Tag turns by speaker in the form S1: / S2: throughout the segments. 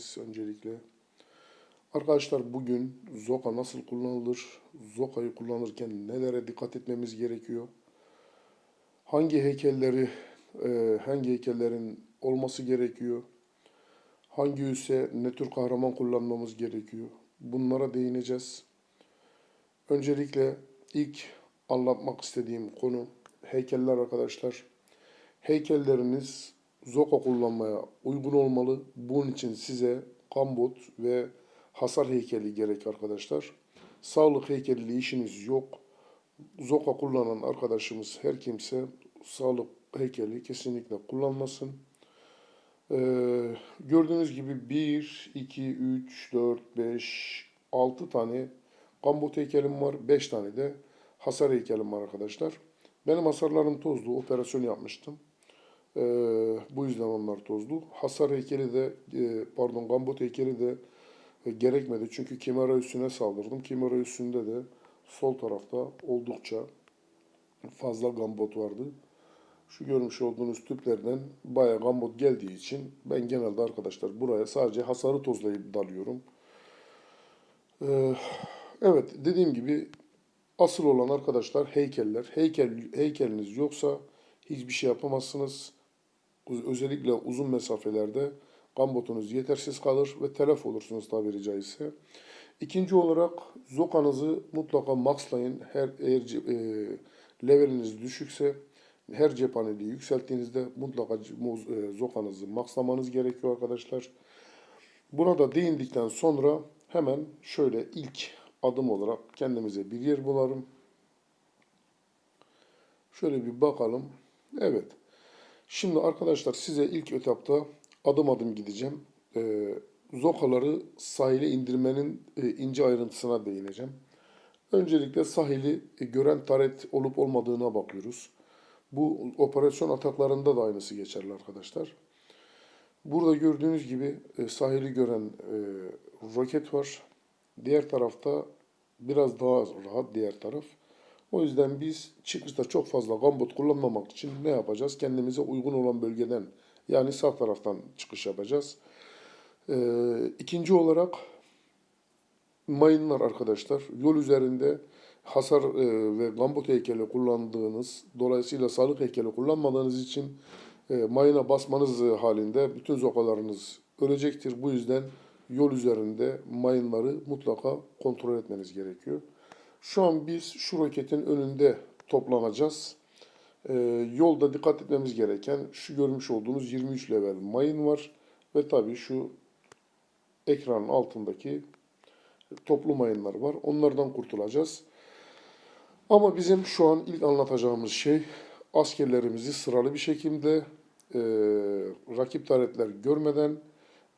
S1: geldiniz öncelikle. Arkadaşlar bugün Zoka nasıl kullanılır? Zoka'yı kullanırken nelere dikkat etmemiz gerekiyor? Hangi heykelleri, e, hangi heykellerin olması gerekiyor? Hangi üsse ne tür kahraman kullanmamız gerekiyor? Bunlara değineceğiz. Öncelikle ilk anlatmak istediğim konu heykeller arkadaşlar. Heykelleriniz Zoka kullanmaya uygun olmalı. Bunun için size kambot ve hasar heykeli gerek arkadaşlar. Sağlık heykeliyle işiniz yok. Zoka kullanan arkadaşımız her kimse sağlık heykeli kesinlikle kullanmasın. Ee, gördüğünüz gibi 1, 2, 3, 4, 5, 6 tane kambot heykelim var. 5 tane de hasar heykelim var arkadaşlar. Benim hasarlarım tozlu. Operasyon yapmıştım. Ee, bu yüzden onlar tozlu. Hasar heykeli de e, pardon gambot heykeli de e, gerekmedi. Çünkü kimera üstüne saldırdım. Kimera üstünde de sol tarafta oldukça fazla gambot vardı. Şu görmüş olduğunuz tüplerden bayağı gambot geldiği için ben genelde arkadaşlar buraya sadece hasarı tozlayıp dalıyorum. Ee, evet dediğim gibi asıl olan arkadaşlar heykeller. Heykel, heykeliniz yoksa hiçbir şey yapamazsınız. Özellikle uzun mesafelerde gambotunuz yetersiz kalır ve telef olursunuz tabiri caizse. İkinci olarak zokanızı mutlaka maxlayın. Her eğer e, leveliniz düşükse her cephaneliği yükselttiğinizde mutlaka e, zokanızı maxlamanız gerekiyor arkadaşlar. Buna da değindikten sonra hemen şöyle ilk adım olarak kendimize bir yer bulalım. Şöyle bir bakalım. Evet. Şimdi arkadaşlar size ilk etapta adım adım gideceğim. Ee, zokaları sahile indirmenin e, ince ayrıntısına değineceğim. Öncelikle sahili e, gören taret olup olmadığına bakıyoruz. Bu operasyon ataklarında da aynısı geçerli arkadaşlar. Burada gördüğünüz gibi e, sahili gören e, roket var. Diğer tarafta biraz daha rahat diğer taraf. O yüzden biz çıkışta çok fazla gambot kullanmamak için ne yapacağız? Kendimize uygun olan bölgeden yani sağ taraftan çıkış yapacağız. Ee, ikinci olarak mayınlar arkadaşlar. Yol üzerinde hasar e, ve gambot heykeli kullandığınız, dolayısıyla sağlık heykeli kullanmadığınız için e, mayına basmanız halinde bütün zokalarınız ölecektir. Bu yüzden yol üzerinde mayınları mutlaka kontrol etmeniz gerekiyor. Şu an biz şu roketin önünde toplanacağız. Ee, yolda dikkat etmemiz gereken şu görmüş olduğunuz 23 level mayın var. Ve tabii şu ekranın altındaki toplu mayınlar var. Onlardan kurtulacağız. Ama bizim şu an ilk anlatacağımız şey askerlerimizi sıralı bir şekilde e, rakip taretler görmeden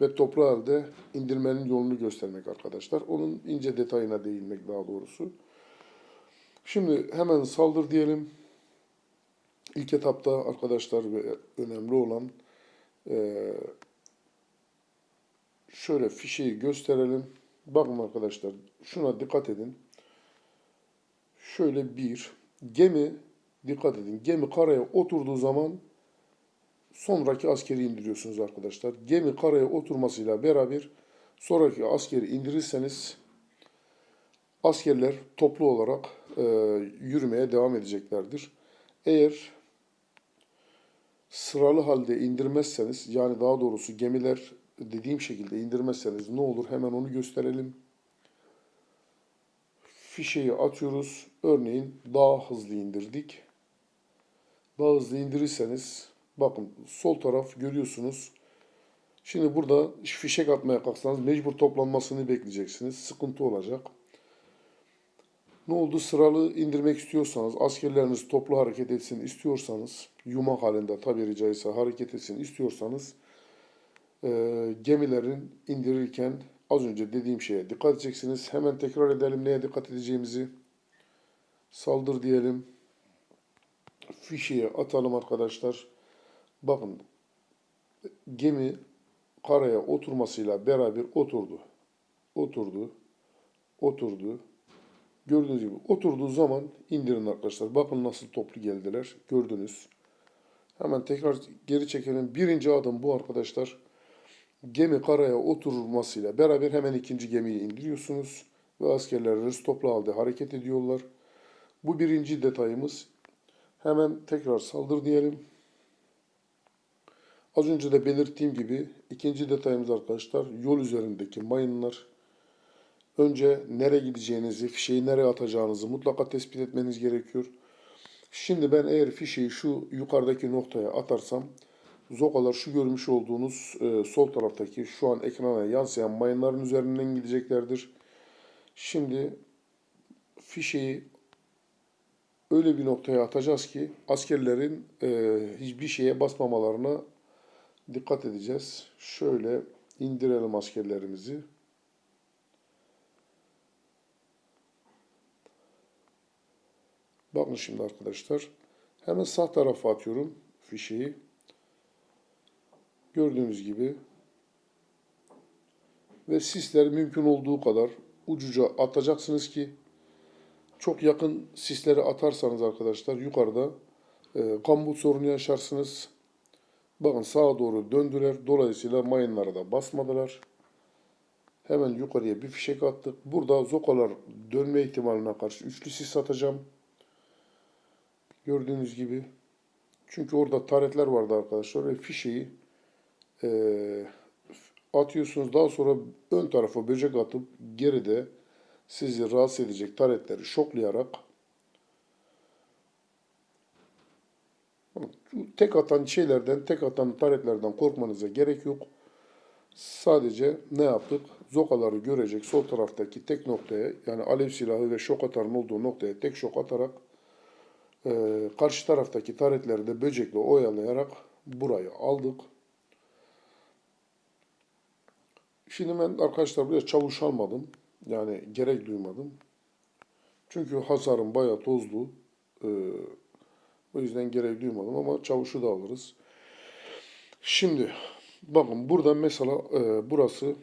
S1: ve toplu halde indirmenin yolunu göstermek arkadaşlar. Onun ince detayına değinmek daha doğrusu. Şimdi hemen saldır diyelim. İlk etapta arkadaşlar önemli olan eee, şöyle fişeyi gösterelim. Bakın arkadaşlar şuna dikkat edin. Şöyle bir gemi dikkat edin. Gemi karaya oturduğu zaman sonraki askeri indiriyorsunuz arkadaşlar. Gemi karaya oturmasıyla beraber sonraki askeri indirirseniz askerler toplu olarak e, yürümeye devam edeceklerdir. Eğer sıralı halde indirmezseniz yani daha doğrusu gemiler dediğim şekilde indirmezseniz ne olur hemen onu gösterelim. Fişeyi atıyoruz. Örneğin daha hızlı indirdik. Daha hızlı indirirseniz bakın sol taraf görüyorsunuz. Şimdi burada fişek atmaya kalksanız mecbur toplanmasını bekleyeceksiniz. Sıkıntı olacak. Ne oldu? Sıralı indirmek istiyorsanız, askerleriniz toplu hareket etsin istiyorsanız, yumak halinde tabiri caizse hareket etsin istiyorsanız, e, gemilerin indirirken az önce dediğim şeye dikkat edeceksiniz. Hemen tekrar edelim neye dikkat edeceğimizi. Saldır diyelim. Fişeği atalım arkadaşlar. Bakın gemi karaya oturmasıyla beraber oturdu. Oturdu. Oturdu. Gördüğünüz gibi oturduğu zaman indirin arkadaşlar. Bakın nasıl toplu geldiler. Gördünüz. Hemen tekrar geri çekelim. Birinci adım bu arkadaşlar. Gemi karaya oturmasıyla beraber hemen ikinci gemiyi indiriyorsunuz ve askerler restopla halde hareket ediyorlar. Bu birinci detayımız. Hemen tekrar saldır diyelim. Az önce de belirttiğim gibi ikinci detayımız arkadaşlar yol üzerindeki mayınlar. Önce nereye gideceğinizi, fişeği nereye atacağınızı mutlaka tespit etmeniz gerekiyor. Şimdi ben eğer fişeği şu yukarıdaki noktaya atarsam zokalar şu görmüş olduğunuz e, sol taraftaki şu an ekrana yansıyan mayınların üzerinden gideceklerdir. Şimdi fişeği öyle bir noktaya atacağız ki askerlerin e, hiçbir şeye basmamalarına dikkat edeceğiz. Şöyle indirelim askerlerimizi. Bakın şimdi arkadaşlar. Hemen sağ tarafa atıyorum fişeği. Gördüğünüz gibi. Ve sisler mümkün olduğu kadar ucuca atacaksınız ki çok yakın sisleri atarsanız arkadaşlar yukarıda e, kambut sorunu yaşarsınız. Bakın sağa doğru döndüler. Dolayısıyla mayınlara da basmadılar. Hemen yukarıya bir fişek attık. Burada zokalar dönme ihtimaline karşı üçlü sis atacağım. Gördüğünüz gibi. Çünkü orada taretler vardı arkadaşlar ve fişeği eee, atıyorsunuz. Daha sonra ön tarafa böcek atıp geride sizi rahatsız edecek taretleri şoklayarak tek atan şeylerden, tek atan taretlerden korkmanıza gerek yok. Sadece ne yaptık? Zokaları görecek sol taraftaki tek noktaya yani alev silahı ve şok atarın olduğu noktaya tek şok atarak ee, karşı taraftaki taretleri de böcekle oyalayarak burayı aldık. Şimdi ben arkadaşlar buraya çavuş almadım. Yani gerek duymadım. Çünkü hasarım bayağı tozlu. Ee, o yüzden gerek duymadım ama çavuşu da alırız. Şimdi bakın burada mesela e, burası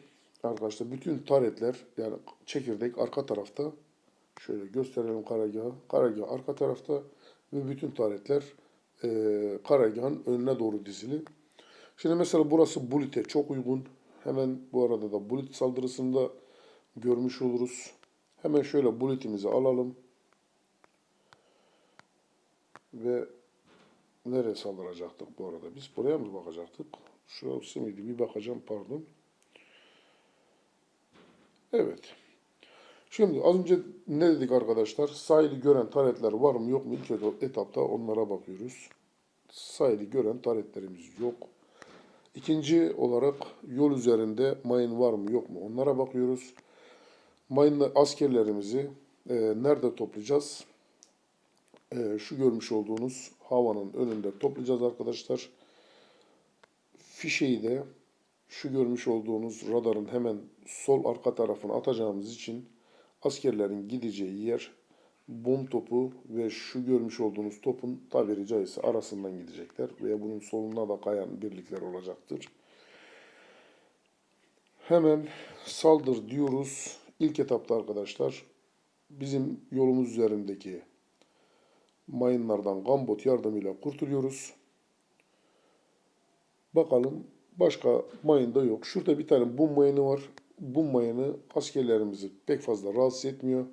S1: arkadaşlar bütün taretler yani çekirdek arka tarafta şöyle gösterelim karargahı. Karargah arka tarafta ve bütün taretler e, karargahın önüne doğru dizili. Şimdi mesela burası Bulit'e çok uygun. Hemen bu arada da Bulit saldırısında görmüş oluruz. Hemen şöyle Bulit'imizi alalım. Ve nereye saldıracaktık bu arada? Biz buraya mı bakacaktık? Şurası mıydı? Bir bakacağım pardon. Evet. Şimdi az önce ne dedik arkadaşlar? Sahili gören taretler var mı yok mu? İlk etapta onlara bakıyoruz. Sahili gören taretlerimiz yok. İkinci olarak yol üzerinde mayın var mı yok mu? Onlara bakıyoruz. Mayınlı askerlerimizi e, nerede toplayacağız? E, şu görmüş olduğunuz havanın önünde toplayacağız arkadaşlar. Fişeyi de şu görmüş olduğunuz radarın hemen sol arka tarafına atacağımız için askerlerin gideceği yer bom topu ve şu görmüş olduğunuz topun tabiri caizse arasından gidecekler veya bunun soluna da kayan birlikler olacaktır. Hemen saldır diyoruz. İlk etapta arkadaşlar bizim yolumuz üzerindeki mayınlardan gambot yardımıyla kurtuluyoruz. Bakalım başka mayın da yok. Şurada bir tane bum mayını var. Bum mayını askerlerimizi pek fazla rahatsız etmiyor.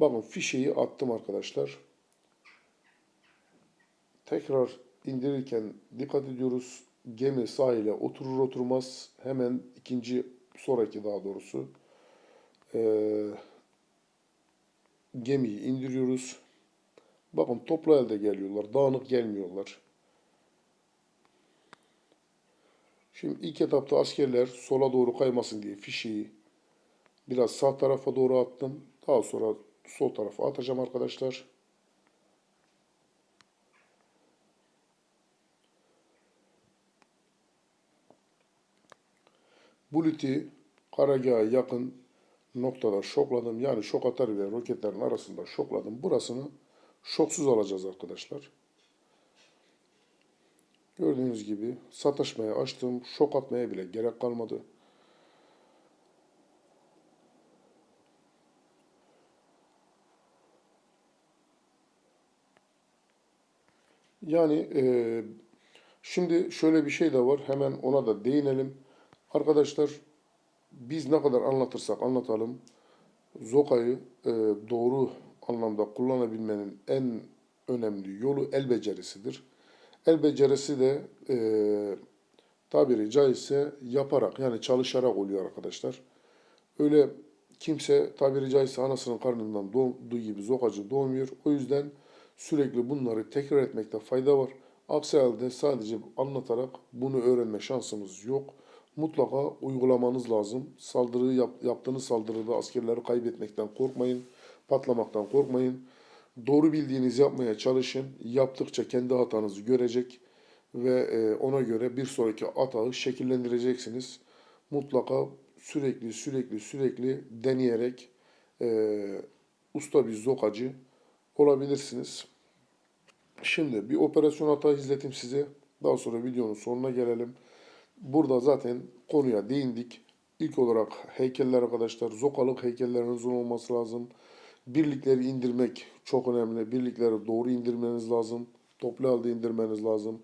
S1: Bakın fişeyi attım arkadaşlar. Tekrar indirirken dikkat ediyoruz. Gemi sahile oturur oturmaz hemen ikinci sonraki daha doğrusu ee, gemiyi indiriyoruz. Bakın toplu elde geliyorlar. Dağınık gelmiyorlar. Şimdi ilk etapta askerler sola doğru kaymasın diye fişeyi biraz sağ tarafa doğru attım. Daha sonra sol tarafa atacağım arkadaşlar. Bulut'i karargaha yakın noktada şokladım. Yani şok atar ve roketlerin arasında şokladım. Burasını şoksuz alacağız arkadaşlar. Gördüğünüz gibi sataşmaya açtım. Şok atmaya bile gerek kalmadı. Yani e, şimdi şöyle bir şey de var. Hemen ona da değinelim. Arkadaşlar biz ne kadar anlatırsak anlatalım Zoka'yı e, doğru anlamda kullanabilmenin en önemli yolu el becerisidir. El becerisi de e, tabiri caizse yaparak yani çalışarak oluyor arkadaşlar. Öyle kimse tabiri caizse anasının karnından doğduğu gibi zokacı doğmuyor. O yüzden sürekli bunları tekrar etmekte fayda var. Aksi halde sadece anlatarak bunu öğrenme şansımız yok. Mutlaka uygulamanız lazım. Saldırı yap, yaptığınız saldırıda askerleri kaybetmekten korkmayın. Patlamaktan korkmayın. Doğru bildiğinizi yapmaya çalışın. Yaptıkça kendi hatanızı görecek ve e, ona göre bir sonraki atağı şekillendireceksiniz. Mutlaka sürekli sürekli sürekli deneyerek e, usta bir zokacı olabilirsiniz. Şimdi bir operasyon hata izleteyim size. Daha sonra videonun sonuna gelelim. Burada zaten konuya değindik. İlk olarak heykeller arkadaşlar. Zokalık heykellerinizin olması lazım. Birlikleri indirmek çok önemli. Birlikleri doğru indirmeniz lazım. Toplu halde indirmeniz lazım.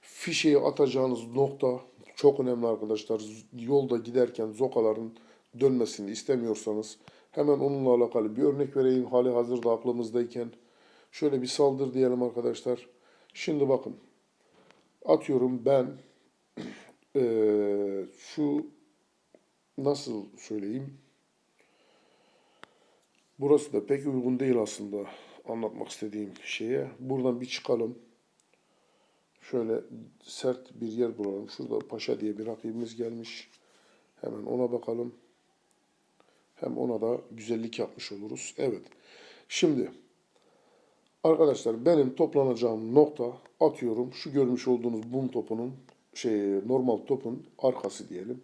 S1: Fişeyi atacağınız nokta çok önemli arkadaşlar. Yolda giderken zokaların dönmesini istemiyorsanız hemen onunla alakalı bir örnek vereyim. Hali hazırda aklımızdayken. Şöyle bir saldır diyelim arkadaşlar. Şimdi bakın. Atıyorum ben eee, şu nasıl söyleyeyim? Burası da pek uygun değil aslında anlatmak istediğim şeye. Buradan bir çıkalım. Şöyle sert bir yer bulalım. Şurada Paşa diye bir rakibimiz gelmiş. Hemen ona bakalım. Hem ona da güzellik yapmış oluruz. Evet. Şimdi arkadaşlar benim toplanacağım nokta atıyorum şu görmüş olduğunuz bum topunun şey normal topun arkası diyelim.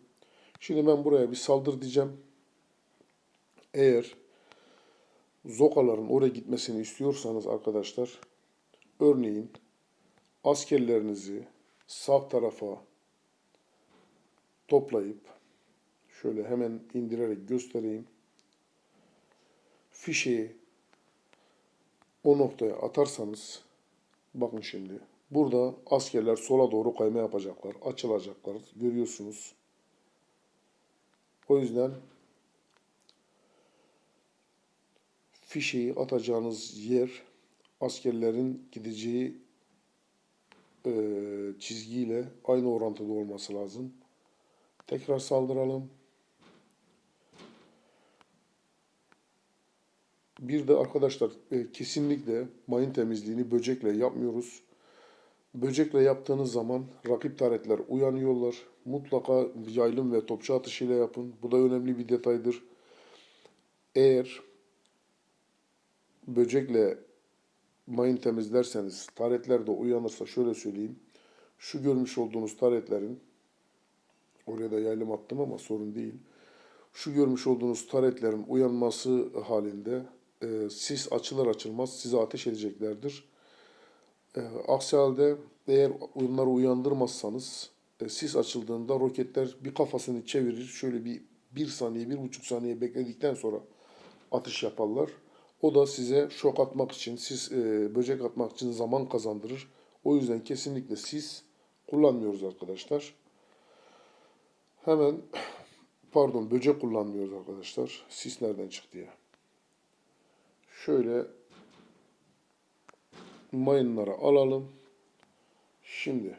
S1: Şimdi ben buraya bir saldır diyeceğim. Eğer Zokaların oraya gitmesini istiyorsanız arkadaşlar örneğin askerlerinizi sağ tarafa toplayıp şöyle hemen indirerek göstereyim. Fişeyi o noktaya atarsanız bakın şimdi burada askerler sola doğru kayma yapacaklar. Açılacaklar. Görüyorsunuz. O yüzden fişeyi atacağınız yer askerlerin gideceği e, çizgiyle aynı orantıda olması lazım. Tekrar saldıralım. Bir de arkadaşlar e, kesinlikle mayın temizliğini böcekle yapmıyoruz. Böcekle yaptığınız zaman rakip taretler uyanıyorlar. Mutlaka yaylım ve topçu atışıyla yapın. Bu da önemli bir detaydır. Eğer böcekle mayın temizlerseniz taretler de uyanırsa şöyle söyleyeyim. Şu görmüş olduğunuz taretlerin oraya da yaylım attım ama sorun değil. Şu görmüş olduğunuz taretlerin uyanması halinde e, sis açılır açılmaz size ateş edeceklerdir. E, aksi halde eğer onları uyandırmazsanız e, sis açıldığında roketler bir kafasını çevirir. Şöyle bir bir saniye, bir buçuk saniye bekledikten sonra atış yaparlar. O da size şok atmak için, sis, e, böcek atmak için zaman kazandırır. O yüzden kesinlikle sis kullanmıyoruz arkadaşlar. Hemen pardon böcek kullanmıyoruz arkadaşlar. Sis nereden çıktı ya? Şöyle mayınları alalım. Şimdi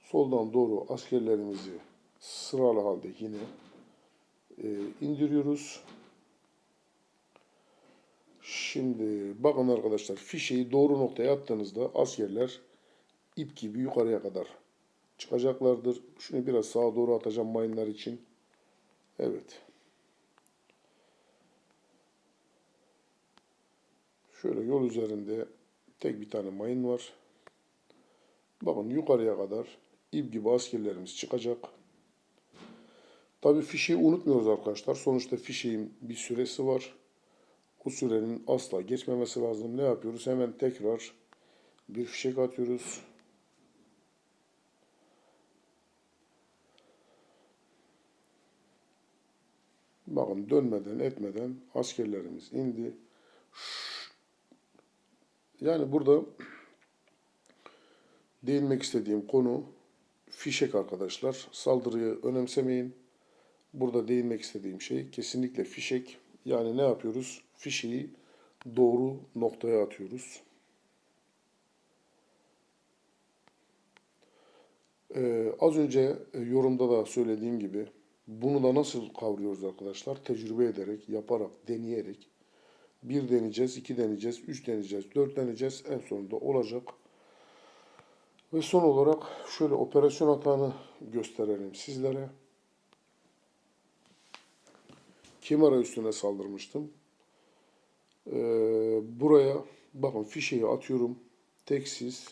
S1: soldan doğru askerlerimizi sıralı halde yine e, indiriyoruz. Şimdi bakın arkadaşlar fişeyi doğru noktaya attığınızda askerler ip gibi yukarıya kadar çıkacaklardır. Şunu biraz sağa doğru atacağım mayınlar için. Evet. Şöyle yol üzerinde tek bir tane mayın var. Bakın yukarıya kadar ip gibi askerlerimiz çıkacak. Tabii fişeyi unutmuyoruz arkadaşlar. Sonuçta fişeğin bir süresi var. Bu sürenin asla geçmemesi lazım. Ne yapıyoruz? Hemen tekrar bir fişek atıyoruz. Bakın dönmeden etmeden askerlerimiz indi. Yani burada değinmek istediğim konu fişek arkadaşlar. Saldırıyı önemsemeyin. Burada değinmek istediğim şey kesinlikle fişek. Yani ne yapıyoruz? Fişeği doğru noktaya atıyoruz. Ee, az önce e, yorumda da söylediğim gibi bunu da nasıl kavruyoruz arkadaşlar? Tecrübe ederek, yaparak, deneyerek. Bir deneyeceğiz, iki deneyeceğiz, üç deneyeceğiz, dört deneyeceğiz. En sonunda olacak. Ve son olarak şöyle operasyon hatanı gösterelim sizlere. Kimara üstüne saldırmıştım. Ee, buraya bakın fişeyi atıyorum. Teksiz.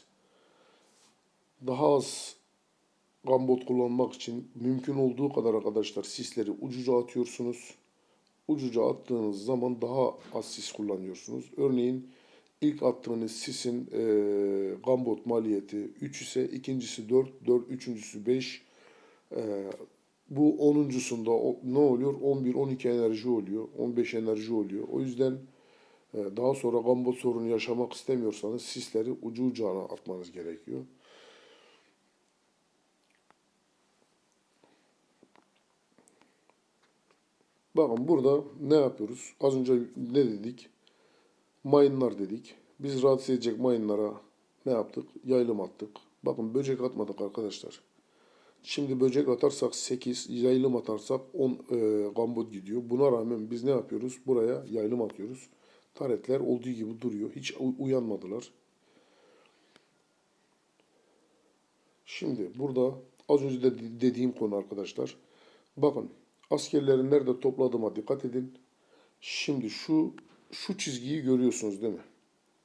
S1: Daha az gambot kullanmak için mümkün olduğu kadar arkadaşlar sisleri ucuca atıyorsunuz. Ucuca attığınız zaman daha az sis kullanıyorsunuz. Örneğin ilk attığınız sisin e, gambot maliyeti 3 ise ikincisi 4, 4 üçüncüsü 5. E, bu onuncusunda o, ne oluyor? 11-12 enerji oluyor. 15 enerji oluyor. O yüzden e, daha sonra gambot sorunu yaşamak istemiyorsanız sisleri ucu ucuna atmanız gerekiyor. Bakın burada ne yapıyoruz? Az önce ne dedik? Mayınlar dedik. Biz rahatsız edecek mayınlara ne yaptık? Yaylım attık. Bakın böcek atmadık arkadaşlar. Şimdi böcek atarsak 8, yaylım atarsak 10 e, gambot gidiyor. Buna rağmen biz ne yapıyoruz? Buraya yaylım atıyoruz. Taretler olduğu gibi duruyor. Hiç uyanmadılar. Şimdi burada az önce de dediğim konu arkadaşlar. Bakın askerleri nerede topladığıma dikkat edin. Şimdi şu şu çizgiyi görüyorsunuz değil mi?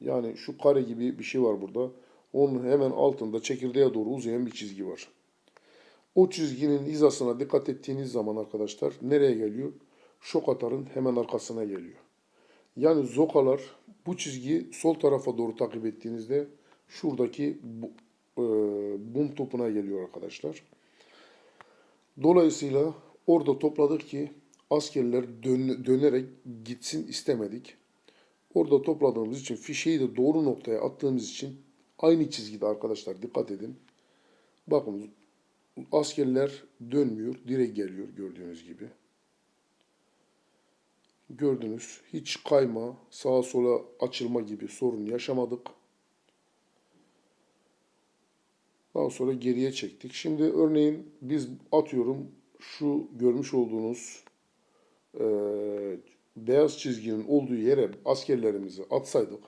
S1: Yani şu kare gibi bir şey var burada. Onun hemen altında çekirdeğe doğru uzayan bir çizgi var. O çizginin hizasına dikkat ettiğiniz zaman arkadaşlar nereye geliyor? Şok atarın hemen arkasına geliyor. Yani zokalar bu çizgiyi sol tarafa doğru takip ettiğinizde şuradaki bu, e, bum topuna geliyor arkadaşlar. Dolayısıyla orada topladık ki askerler dön- dönerek gitsin istemedik. Orada topladığımız için fişeyi de doğru noktaya attığımız için aynı çizgide arkadaşlar dikkat edin. Bakın askerler dönmüyor, direkt geliyor gördüğünüz gibi. Gördünüz hiç kayma, sağa sola açılma gibi sorun yaşamadık. Daha sonra geriye çektik. Şimdi örneğin biz atıyorum şu görmüş olduğunuz eee, beyaz çizginin olduğu yere askerlerimizi atsaydık,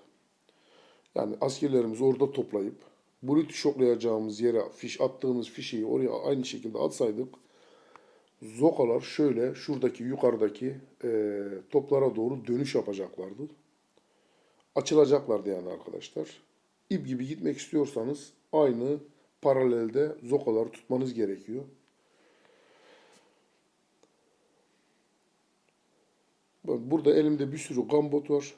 S1: yani askerlerimizi orada toplayıp bulut şoklayacağımız yere fiş attığımız fişeyi oraya aynı şekilde atsaydık, zokalar şöyle şuradaki yukarıdaki eee, toplara doğru dönüş yapacaklardı. Açılacaklardı yani arkadaşlar. İp gibi gitmek istiyorsanız aynı paralelde zokaları tutmanız gerekiyor. Burada elimde bir sürü gambot var.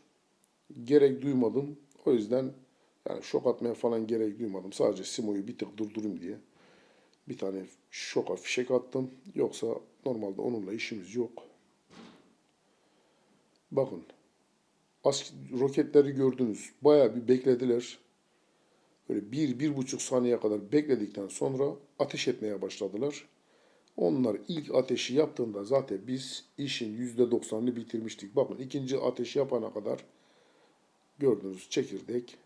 S1: Gerek duymadım. O yüzden yani şok atmaya falan gerek duymadım. Sadece Simo'yu bir tık durdurayım diye bir tane şoka fişek attım. Yoksa normalde onunla işimiz yok. Bakın. Roketleri gördünüz. Bayağı bir beklediler. Böyle bir, bir buçuk saniye kadar bekledikten sonra ateş etmeye başladılar. Onlar ilk ateşi yaptığında zaten biz işin yüzde doksanını bitirmiştik. Bakın ikinci ateşi yapana kadar gördünüz çekirdek.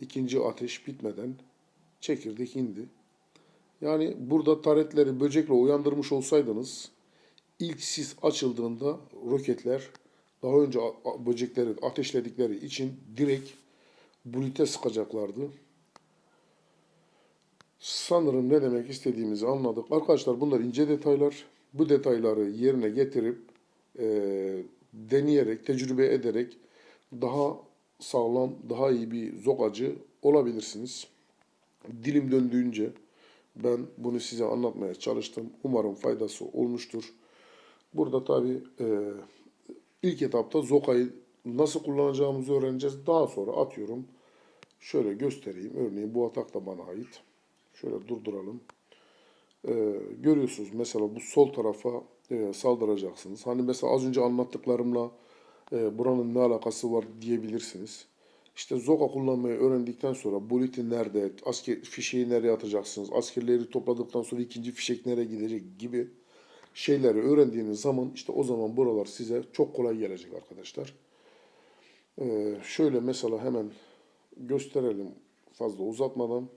S1: İkinci ateş bitmeden çekirdek indi. Yani burada taretleri böcekle uyandırmış olsaydınız ilk sis açıldığında roketler daha önce böcekleri ateşledikleri için direkt bulite sıkacaklardı. Sanırım ne demek istediğimizi anladık. Arkadaşlar bunlar ince detaylar. Bu detayları yerine getirip eee, deneyerek, tecrübe ederek daha sağlam, daha iyi bir zokacı olabilirsiniz. Dilim döndüğünce ben bunu size anlatmaya çalıştım. Umarım faydası olmuştur. Burada tabii eee, ilk etapta zokayı nasıl kullanacağımızı öğreneceğiz. Daha sonra atıyorum. Şöyle göstereyim. Örneğin bu atak da bana ait. Şöyle durduralım. Ee, görüyorsunuz mesela bu sol tarafa e, saldıracaksınız. Hani mesela az önce anlattıklarımla e, buranın ne alakası var diyebilirsiniz. İşte Zoka kullanmayı öğrendikten sonra bulletin nerede, asker fişeği nereye atacaksınız, askerleri topladıktan sonra ikinci fişek nereye gidecek gibi şeyleri öğrendiğiniz zaman işte o zaman buralar size çok kolay gelecek arkadaşlar. Ee, şöyle mesela hemen gösterelim fazla uzatmadan.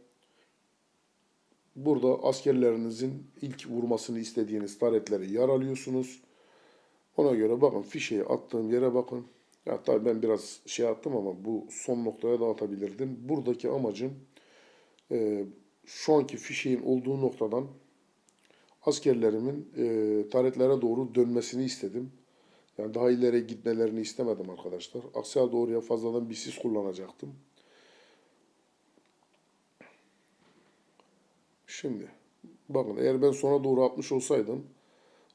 S1: Burada askerlerinizin ilk vurmasını istediğiniz taretleri yaralıyorsunuz. Ona göre bakın fişeği attığım yere bakın. Tabii ben biraz şey attım ama bu son noktaya da atabilirdim. Buradaki amacım e, şu anki fişeğin olduğu noktadan askerlerimin e, taretlere doğru dönmesini istedim. Yani daha ileri gitmelerini istemedim arkadaşlar. Aksi halde oraya fazladan bir sis kullanacaktım. Şimdi bakın eğer ben sona doğru atmış olsaydım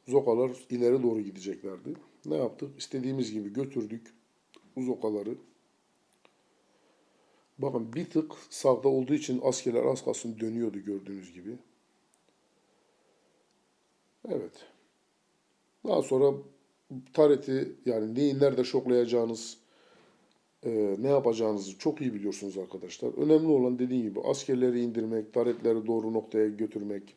S1: zokalar ileri doğru gideceklerdi. Ne yaptık? İstediğimiz gibi götürdük zokaları. Bakın bir tık sağda olduğu için askerler az kalsın dönüyordu gördüğünüz gibi. Evet. Daha sonra tareti yani neyi nerede şoklayacağınız, e, ne yapacağınızı çok iyi biliyorsunuz arkadaşlar. Önemli olan dediğim gibi askerleri indirmek, taretleri doğru noktaya götürmek,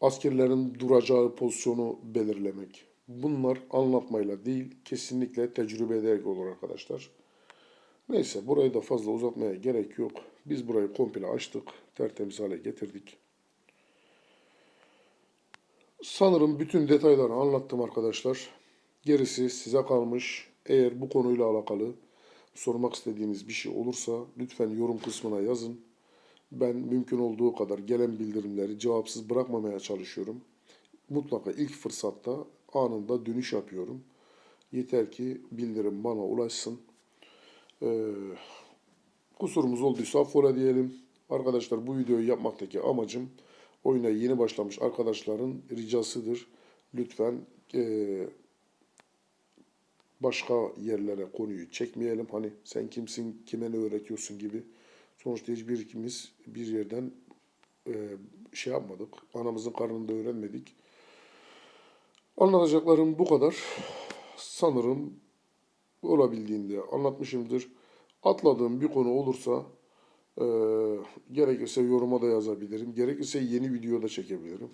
S1: askerlerin duracağı pozisyonu belirlemek. Bunlar anlatmayla değil, kesinlikle tecrübe ederek olur arkadaşlar. Neyse burayı da fazla uzatmaya gerek yok. Biz burayı komple açtık, tertemiz hale getirdik. Sanırım bütün detayları anlattım arkadaşlar. Gerisi size kalmış. Eğer bu konuyla alakalı sormak istediğiniz bir şey olursa lütfen yorum kısmına yazın. Ben mümkün olduğu kadar gelen bildirimleri cevapsız bırakmamaya çalışıyorum. Mutlaka ilk fırsatta anında dönüş yapıyorum. Yeter ki bildirim bana ulaşsın. Ee, kusurumuz olduysa affola diyelim. Arkadaşlar bu videoyu yapmaktaki amacım oyuna yeni başlamış arkadaşların ricasıdır. Lütfen eee, başka yerlere konuyu çekmeyelim. Hani sen kimsin, kime ne öğretiyorsun gibi. Sonuçta hiçbir ikimiz bir yerden eee, şey yapmadık. Anamızın karnında öğrenmedik. Anlatacaklarım bu kadar. Sanırım olabildiğinde anlatmışımdır. Atladığım bir konu olursa eee, gerekirse yoruma da yazabilirim. Gerekirse yeni video da çekebilirim.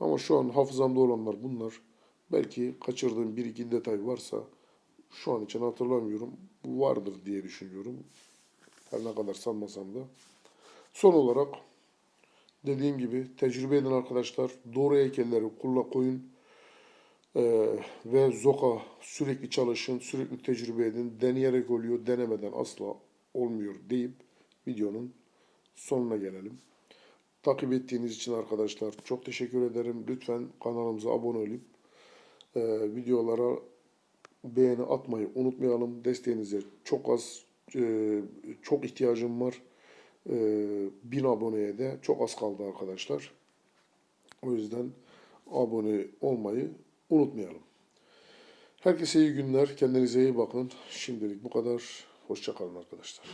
S1: Ama şu an hafızamda olanlar bunlar. Belki kaçırdığım bir iki detay varsa şu an için hatırlamıyorum. Bu vardır diye düşünüyorum. Her ne kadar sanmasam da. Son olarak dediğim gibi tecrübe edin arkadaşlar. Doğru heykelleri kulla koyun. Ee, ve Zoka sürekli çalışın, sürekli tecrübe edin. Deneyerek oluyor, denemeden asla olmuyor deyip videonun sonuna gelelim. Takip ettiğiniz için arkadaşlar çok teşekkür ederim. Lütfen kanalımıza abone olup e, videolara beğeni atmayı unutmayalım. Desteğinize çok az, e, çok ihtiyacım var. E, 1000 aboneye de çok az kaldı arkadaşlar. O yüzden abone olmayı unutmayalım. Herkese iyi günler. Kendinize iyi bakın. Şimdilik bu kadar. Hoşçakalın arkadaşlar.